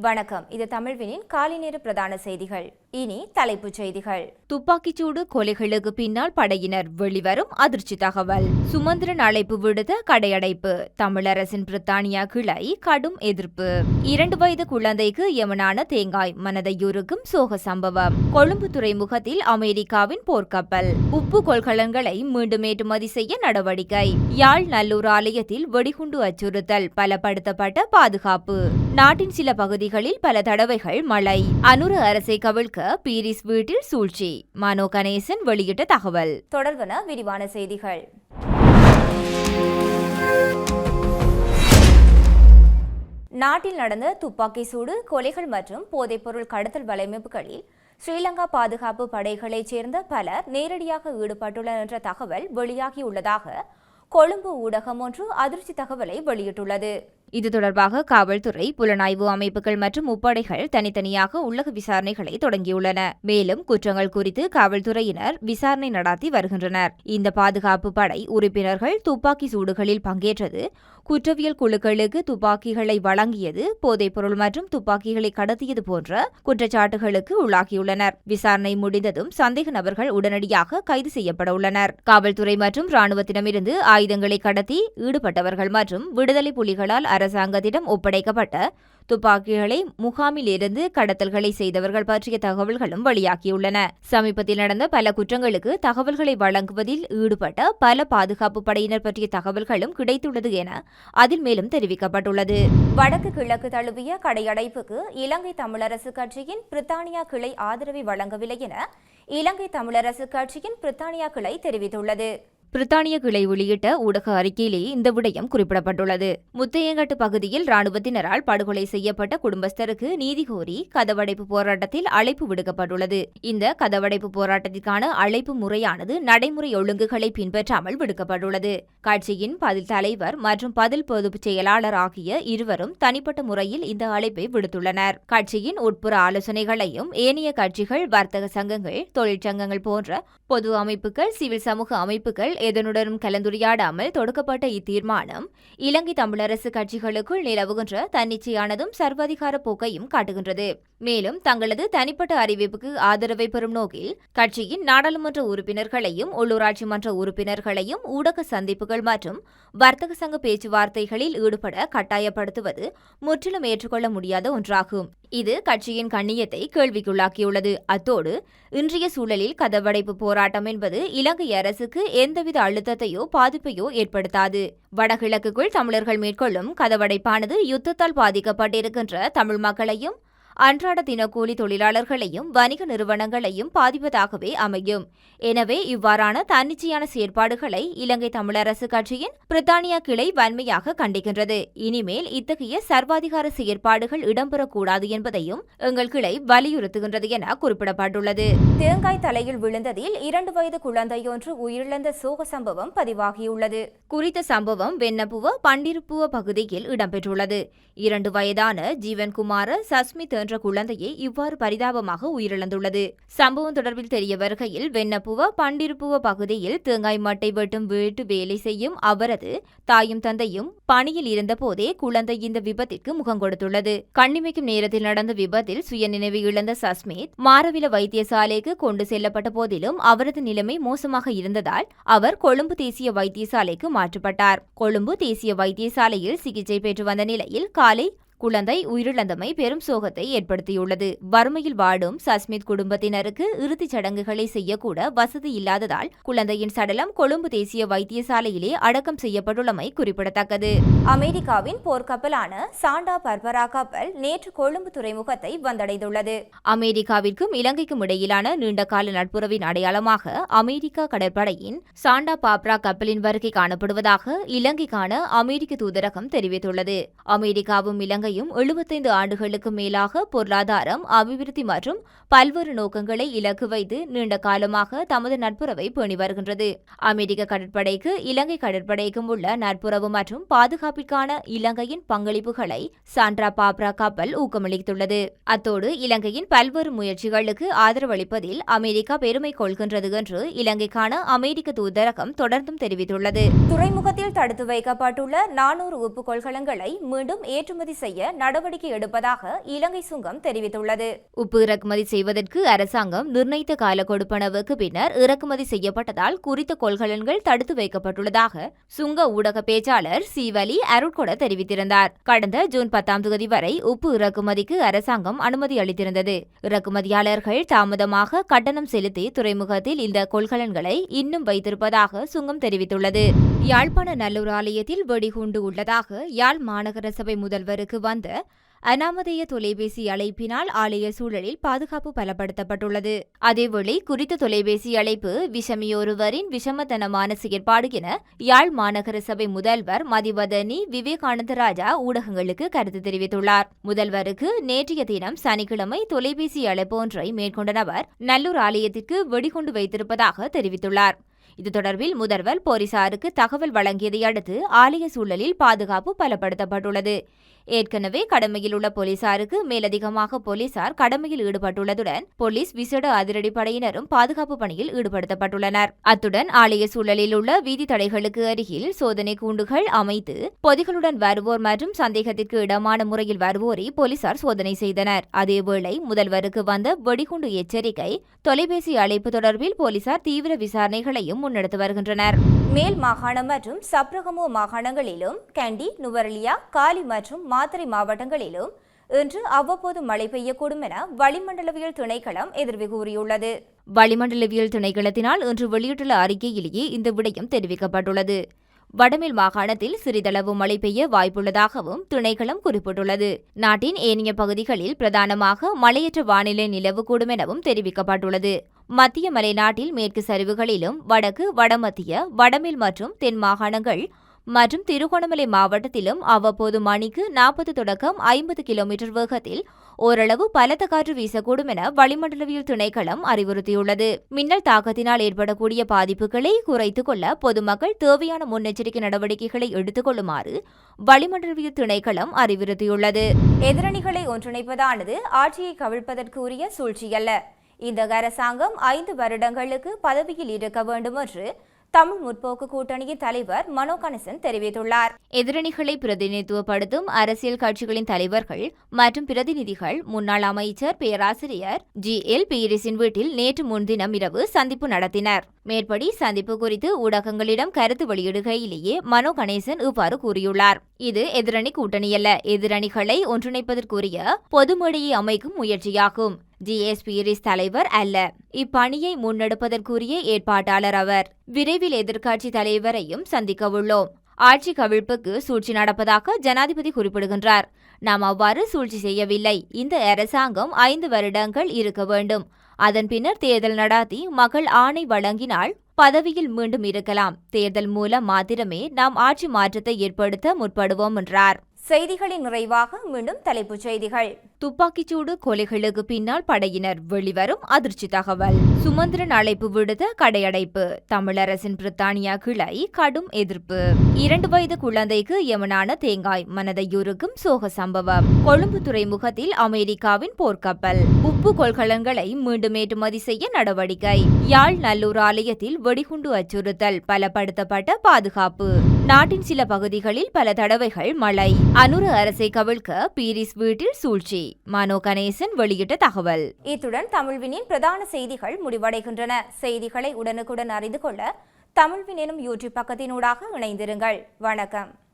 வணக்கம். இது தமிழ்வினின் காலை நேர பிரதான செய்திகள். இனி தலைப்புச் செய்திகள். துப்பாக்கிச்சூடு கொலைகளுக்கு பின்னால் படையினர் வெளிவரும் அதிர்ச்சி தகவல். சுமந்திரன் அழைப்பு விடுத்த கடையடைப்பு. தமிழரசின் பிரித்தானியா கிளை கடும் எதிர்ப்பு. இரண்டு வயது குழந்தைக்கு எமனான தேங்காய் மனதையுருக்கும் சோக சம்பவம். கொழும்பு துறைமுகத்தில் அமெரிக்காவின் போர்க்கப்பல். உப்பு கொள்கலன்களை மீண்டும் ஏற்றுமதி செய்ய நடவடிக்கை. யாழ் நல்லூர் ஆலயத்தில் வெடிகுண்டு அச்சுறுத்தல் பலப்படுத்தப்பட்ட பாதுகாப்பு. நாட்டின் சில பகுதிகளில் பல தடவைகள் மழை. அனுர அரசை கவிழ்க்க பீரிஸ் வீட்டில் சூழ்ச்சி. மனோ கணேசன் வெளியிட்ட தகவல். தொடர்பன விரிவான செய்திகள். நாட்டில் நடந்த துப்பாக்கி சூடு கொலைகள் மற்றும் போதைப்பொருள் கடத்தல் வலையமைப்புகளில் ஸ்ரீலங்கா பாதுகாப்பு படைகளைச் சேர்ந்த பலர் நேரடியாக ஈடுபட்டுள்ளனர் என்ற தகவல் வெளியாகியுள்ளதாக கொழும்பு ஊடகம் ஒன்று அதிர்ச்சி தகவலை வெளியிட்டுள்ளது. இது தொடர்பாக காவல்துறை புலனாய்வு அமைப்புகள் மற்றும் முப்படைகள் தனித்தனியாக உள்ளக விசாரணைகளை தொடங்கியுள்ளன. மேலும் குற்றங்கள் குறித்து காவல்துறையினர் விசாரணை நடத்தி வருகின்றனர். இந்த பாதுகாப்பு படை உறுப்பினர்கள் துப்பாக்கி சூடுகளில் பங்கேற்றது குற்றவியல் குழுக்களுக்கு துப்பாக்கிகளை வழங்கியது போதைப்பொருள் மற்றும் துப்பாக்கிகளை கடத்தியது போன்ற குற்றச்சாட்டுகளுக்கு உள்ளாகியுள்ளனர். விசாரணை முடிந்ததும் சந்தேக நபர்கள் உடனடியாக கைது செய்யப்பட உள்ளனர். காவல்துறை மற்றும் ராணுவத்திடமிருந்து ஆயுதங்களை கடத்தி ஈடுபட்டவர்கள் மற்றும் விடுதலை புலிகளால் அரசாங்கத்திடம் ஒப்படைக்கப்பட்ட துப்பாக்கிகளை முகாமில் இருந்து கடத்தல்களை செய்தவர்கள் பற்றிய தகவல்களும் வெளியாகியுள்ளன. சமீபத்தில் நடந்த பல குற்றங்களுக்கு தகவல்களை வழங்குவதில் ஈடுபட்ட பல பாதுகாப்பு படையினர் பற்றிய தகவல்களும் கிடைத்துள்ளது என அதில் மேலும் தெரிவிக்கப்பட்டுள்ளது. வடக்கு கிழக்கு தழுவிய கடையடைப்புக்கு இலங்கை தமிழரசு கட்சியின் பிரித்தானியா கிளை ஆதரவை வழங்கவில்லை என இலங்கை தமிழரசு கட்சியின் பிரித்தானியா கிளை தெரிவித்துள்ளது. பிரித்தானிய கிளை வெளியிட்ட ஊடக அறிக்கையிலேயே இந்த விடயம் குறிப்பிடப்பட்டுள்ளது. முத்தையங்கட்டு பகுதியில் ராணுவத்தினரால் படுகொலை செய்யப்பட்ட குடும்பஸ்தருக்கு நீதி கோரி கதவடைப்பு போராட்டத்தில் அழைப்பு விடுக்கப்பட்டுள்ளது. இந்த கதவடைப்பு போராட்டத்திற்கான அழைப்பு முறையானது நடைமுறை ஒழுங்குகளை பின்பற்றாமல் விடுக்கப்பட்டுள்ளது. கட்சியின் பதில் தலைவர் மற்றும் பதில் பொதுச் செயலாளர் ஆகிய இருவரும் தனிப்பட்ட முறையில் இந்த அழைப்பை விடுத்துள்ளனர். கட்சியின் உட்புற ஆலோசனைகளையும் ஏனைய கட்சிகள் வர்த்தக சங்கங்கள் தொழிற்சங்கங்கள் போன்ற பொது அமைப்புகள் சிவில் சமூக அமைப்புகள் எதனுடனும் கலந்துரையாடாமல் தொடுக்கப்பட்ட இத்தீர்மானம் இலங்கை தமிழரசு கட்சிகளுக்குள் நிலவுகின்ற தன்னிச்சையானதும் சர்வாதிகார போக்கையும் காட்டுகின்றது. மேலும் தங்களது தனிப்பட்ட அறிவிப்புக்கு ஆதரவை பெறும் நோக்கில் கட்சியின் நாடாளுமன்ற உறுப்பினர்களையும் உள்ளூராட்சி மன்ற உறுப்பினர்களையும் ஊடக சந்திப்புகள் மற்றும் வர்த்தக சங்க பேச்சுவார்த்தைகளில் ஈடுபட கட்டாயப்படுத்துவது முற்றிலும் ஏற்றுக்கொள்ள முடியாத ஒன்றாகும். இது கட்சியின் கண்ணியத்தை கேள்விக்குள்ளாக்கியுள்ளது. அத்தோடு இன்றைய சூழலில் கதவடைப்பு போராட்டம் என்பது இலங்கை அரசுக்கு எந்தவித அழுத்தத்தையோ பாதிப்பையோ ஏற்படுத்தாது. வடகிழக்குக்குள் தமிழர்கள் மேற்கொள்ளும் கதவடைப்பானது யுத்தத்தால் பாதிக்கப்பட்டிருக்கின்ற தமிழ் மக்களையும் அன்றாட தினக்கூலி தொழிலாளர்களையும் வணிக நிறுவனங்களையும் பாதிப்பதாகவே அமையும். எனவே இவ்வாறான தன்னிச்சையான செயற்பாடுகளை இலங்கை தமிழரசு கட்சியின் பிரித்தானியா கிளை வன்மையாக கண்டிக்கின்றது. இனிமேல் இத்தகைய சர்வாதிகார செயற்பாடுகள் இடம்பெறக்கூடாது என்பதையும் எங்கள் கிளை வலியுறுத்துகின்றது என குறிப்பிடப்பட்டுள்ளது. தேங்காய் தலையில் விழுந்ததில் இரண்டு வயது குழந்தையொன்று உயிரிழந்த சோக சம்பவம் பதிவாகியுள்ளது. குறித்த சம்பவம் வெண்ணப்புவ பண்டிருப்புவ பகுதியில் இடம்பெற்றுள்ளது. இரண்டு வயதான ஜீவன்குமார சஸ்மித் என்ற குழந்தையே இவ்வாறு பரிதாபமாக உயிரிழந்துள்ளது. சம்பவம் தொடர்பில் தெரிய வருகையில் வெண்ணப்புவ பண்டிருப்புவ பகுதியில் தேங்காய் மட்டை வெட்டும் வீட்டு வேலை செய்யும் அவரது தாயும் தந்தையும் பணியில் இருந்தபோதே குழந்தை இந்த விபத்திற்கு முகம் கொடுத்துள்ளது. கண்ணிமைக்கும் நேரத்தில் நடந்த விபத்தில் சுயநினைவு இழந்த சஸ்மித் மாரவில வைத்தியசாலைக்கு கொண்டு செல்லப்பட்ட போதிலும் அவரது நிலைமை மோசமாக இருந்ததால் அவர் கொழும்பு தேசிய வைத்தியசாலைக்கு மாற்றப்பட்டார். கொழும்பு தேசிய வைத்தியசாலையில் சிகிச்சை பெற்று வந்த நிலையில் காலை குழந்தை உயிரிழந்தமை பெரும் சோகத்தை ஏற்படுத்தியுள்ளது. வறுமையில் வாடும் சஸ்மித் குடும்பத்தினருக்கு இறுதிச் சடங்குகளை செய்யக்கூட வசதி இல்லாததால் குழந்தையின் சடலம் கொழும்பு தேசிய வைத்தியசாலையிலே அடக்கம் செய்யப்பட்டுள்ளமை குறிப்பிடத்தக்கது. அமெரிக்காவின் போர்க்கப்பலான சாண்டா பர்பரா கப்பல் நேற்று கொழும்பு துறைமுகத்தை வந்தடைந்துள்ளது. அமெரிக்காவிற்கும் இலங்கைக்கும் இடையிலான நீண்டகால நட்புறவின் அடையாளமாக அமெரிக்கா கடற்படையின் சாண்டா பாப்ரா கப்பலின் வருகை காணப்படுவதாக இலங்கைக்கான அமெரிக்க தூதரகம் தெரிவித்துள்ளது. அமெரிக்காவும் இலங்கை இலங்கையும் எழுபத்தைந்து ஆண்டுகளுக்கு மேலாக பொருளாதாரம் அபிவிருத்தி மற்றும் பல்வேறு நோக்கங்களை இலக்கு வைத்து நீண்ட காலமாக தமது நட்புறவை பேணி வருகின்றது. அமெரிக்க கடற்படைக்கு இலங்கை கடற்படைக்கும் உள்ள நட்புறவு மற்றும் பாதுகாப்பிற்கான இலங்கையின் பங்களிப்புகளை சாண்ட்ரா பாப்ரா கப்பல் ஊக்கமளித்துள்ளது. அத்தோடு இலங்கையின் பல்வேறு முயற்சிகளுக்கு ஆதரவளிப்பதில் அமெரிக்கா பெருமை கொள்கின்றது என்று இலங்கைக்கான அமெரிக்க தூதரகம் தொடர்ந்தும் தெரிவித்துள்ளது. துறைமுகத்தில் தடுத்து வைக்கப்பட்டுள்ள நானூறு உப்பு கொள்கலங்களை மீண்டும் ஏற்றுமதி செய்ய செய்ய நடவடிக்கை எடுப்பதாக இலங்கை சுங்கம் தெரிவித்துள்ளது. உப்பு இறக்குமதி செய்வதற்கு அரசாங்கம் நிர்ணயித்த கால கொடுப்பனவுக்கு பின்னர் இறக்குமதி செய்யப்பட்டதால் குறித்த கொள்கலன்கள் தடுத்து வைக்கப்பட்டுள்ளதாக சுங்க ஊடக பேச்சாளர் சீவலி அருட்கொட தெரிவித்திருந்தார். கடந்த ஜூன் பத்தாம் தேதி வரை உப்பு இறக்குமதிக்கு அரசாங்கம் அனுமதி அளித்திருந்தது. இறக்குமதியாளர்கள் தாமதமாக கட்டணம் செலுத்தி துறைமுகத்தில் இந்த கொள்கலன்களை இன்னும் வைத்திருப்பதாக சுங்கம் தெரிவித்துள்ளது. யாழ்ப்பாண நல்லூர் ஆலயத்தில் வெடிகுண்டு உள்ளதாக யாழ் மாநகர சபை முதல்வருக்கு வந்த அனாமதேய தொலைபேசி அழைப்பினால் ஆலய சூழலில் பாதுகாப்பு பலப்படுத்தப்பட்டுள்ளது. அதேவேளை குறித்த தொலைபேசி அழைப்பு விஷமியொருவரின் விஷமத்தனமான செயற்பாடு என யாழ் மாநகர சபை முதல்வர் மதிவதனி விவேகானந்த ராஜா ஊடகங்களுக்கு கருத்து தெரிவித்துள்ளார். முதல்வருக்கு நேற்றைய தினம் சனிக்கிழமை தொலைபேசி அழைப்பு ஒன்றை மேற்கொண்ட நபர் நல்லூர் ஆலயத்திற்கு வெடிகுண்டு வைத்திருப்பதாக தெரிவித்துள்ளார். இது தொடர்பில் முதல்வர் போலீசாருக்கு தகவல் வழங்கியதை அடுத்து ஆலய சூழலில் பாதுகாப்பு பலப்படுத்தப்பட்டுள்ளது. ஏற்கனவே கடமையில் உள்ள போலீசாருக்கு மேலதிகமாக போலீசார் கடமையில் ஈடுபட்டுள்ளதுடன் போலீஸ் விசேட அதிரடிப்படையினரும் பாதுகாப்பு பணியில் ஈடுபடுத்தப்பட்டுள்ளனர். அத்துடன் ஆலய சூழலில் உள்ள வீதி தடைகளுக்கு அருகில் சோதனை கூண்டுகள் அமைத்து பொதிகளுடன் வருவோர் மற்றும் சந்தேகத்திற்கு இடமான முறையில் வருவோரை போலீசார் சோதனை செய்தனர். அதேவேளை முதல்வருக்கு வந்த வெடிகுண்டு எச்சரிக்கை தொலைபேசி அழைப்பு தொடர்பில் போலீசார் தீவிர விசாரணைகளையும் முன்னெடுத்து வருகின்றனர். மேல் மாகாணம் மற்றும் சப்ரகமோ மாகாணங்களிலும் கண்டி நுவரலியா காலி மற்றும் மாதிரி மாவட்டங்களிலும் இன்று அவ்வப்போது மழை பெய்யக்கூடும் என வளிமண்டலவியல் திணைக்களம் எதிர்வு கூறியுள்ளது. வளிமண்டலவியல் திணைக்களத்தினால் இன்று வெளியிட்டுள்ள அறிக்கையிலேயே இந்த விடயம் தெரிவிக்கப்பட்டுள்ளது. வடமேல் மாகாணத்தில் சிறிதளவு மழை பெய்ய வாய்ப்புள்ளதாகவும் திணைக்களம் குறிப்பிட்டுள்ளது. நாட்டின் ஏனைய பகுதிகளில் பிரதானமாக மழையற்ற வானிலை நிலவக்கூடும் எனவும் தெரிவிக்கப்பட்டுள்ளது. மத்திய மலைநாட்டில் மேற்கு சரிவுகளிலும் வடக்கு வடமத்திய வடமேல் மற்றும் தென் மாகாணங்கள் மற்றும் திருகோணமலை மாவட்டத்திலும் அவ்வப்போது மணிக்கு நாற்பது தொடக்கம் ஐம்பது கிலோமீட்டர் வேகத்தில் ஓரளவு பலத்த காற்று வீசக்கூடும் என வளிமண்டலவியல் திணைக்களம் அறிவுறுத்தியுள்ளது. மின்னல் தாக்கத்தினால் ஏற்படக்கூடிய பாதிப்புகளை குறைத்துக் கொள்ள பொதுமக்கள் தேவையான முன்னெச்சரிக்கை நடவடிக்கைகளை எடுத்துக் கொள்ளுமாறு வளிமண்டலவியல் திணைக்களம் அறிவுறுத்தியுள்ளது. எதிரணிகளை ஒன்றிணைப்பதானது ஆட்சியை கவிழ்ப்பதற்கு உரிய சூழ்ச்சியல்ல. இந்த அரசாங்கம் ஐந்து வருடங்களுக்கு பதவியில் இருக்க வேண்டும் என்று தமிழ் முற்போக்கு கூட்டணியின் தலைவர் மனோ கணேசன் தெரிவித்துள்ளார். எதிரணிகளை பிரதிநிதித்துவப்படுத்தும் அரசியல் கட்சிகளின் தலைவர்கள் மற்றும் பிரதிநிதிகள் முன்னாள் அமைச்சர் பேராசிரியர் ஜி. எல். பீரிஸின் வீட்டில் நேற்று முன்தினம் இரவு சந்திப்பு நடத்தினர். மேற்படி சந்திப்பு குறித்து ஊடகங்களிடம் கருத்து வெளியிடுகையிலேயே மனோ கணேசன் இவ்வாறு கூறியுள்ளார். இது எதிரணி கூட்டணியல்ல. எதிரணிகளை ஒன்றிணைப்பதற்குரிய பொதுமொழியை அமைக்கும் முயற்சியாகும். ஜிஎஸ்பிரிஸ் தலைவர் அல்ல. இப்பணியை முன்னெடுப்பதற்குரிய ஏற்பாட்டாளர் அவர். விரைவில் எதிர்க்கட்சி தலைவரையும் சந்திக்கவுள்ளோம். ஆட்சி கவிழ்ப்புக்கு சூழ்ச்சி நடப்பதாக ஜனாதிபதி குறிப்பிடுகின்றார். நாம் அவ்வாறு சூழ்ச்சி செய்யவில்லை. இந்த அரசாங்கம் ஐந்து வருடங்கள் இருக்க வேண்டும். அதன் பின்னர் தேர்தல் நடாத்தி மக்கள் ஆணை வழங்கினால் பதவியில் மீண்டும் இருக்கலாம். தேர்தல் மூலம் மாத்திரமே நாம் ஆட்சி மாற்றத்தை ஏற்படுத்த முற்படுவோம் என்றார். செய்திகளின் நிறைவாக மீண்டும் தலைப்புச் செய்திகள். துப்பாக்கிச்சூடு கொலைகளுக்கு பின்னால் படையினர் வெளிவரும் அதிர்ச்சி தகவல். சுமந்திரன் அழைப்பு விடுத்த கடையடைப்பு. தமிழரசின் பிரித்தானியா கிளை கடும் எதிர்ப்பு. இரண்டு வயது குழந்தைக்கு எமனான தேங்காய் மனதையுருக்கும் சோக சம்பவம். கொழும்பு துறைமுகத்தில் அமெரிக்காவின் போர்க்கப்பல். உப்பு கொள்கலன்களை மீண்டும் ஏற்றுமதி செய்ய நடவடிக்கை. யாழ் நல்லூர் ஆலயத்தில் வெடிகுண்டு அச்சுறுத்தல் பலப்படுத்தப்பட்ட பாதுகாப்பு. நாட்டின் சில பகுதிகளில் பல தடவைகள் மழை. அனுர அரசை கவிழ்க்க பீரிஸ் வீட்டில் சூழ்ச்சி. மனோ கணேசன் வெளியிட்ட தகவல். இத்துடன் தமிழ்வினின் பிரதான செய்திகள் முடிவடைகின்றன. செய்திகளை உடனுக்குடன் அறிந்து கொள்ள தமிழ்வின் எனும் யூடியூப் பக்கத்தினூடாக இணைந்திருங்கள். வணக்கம்.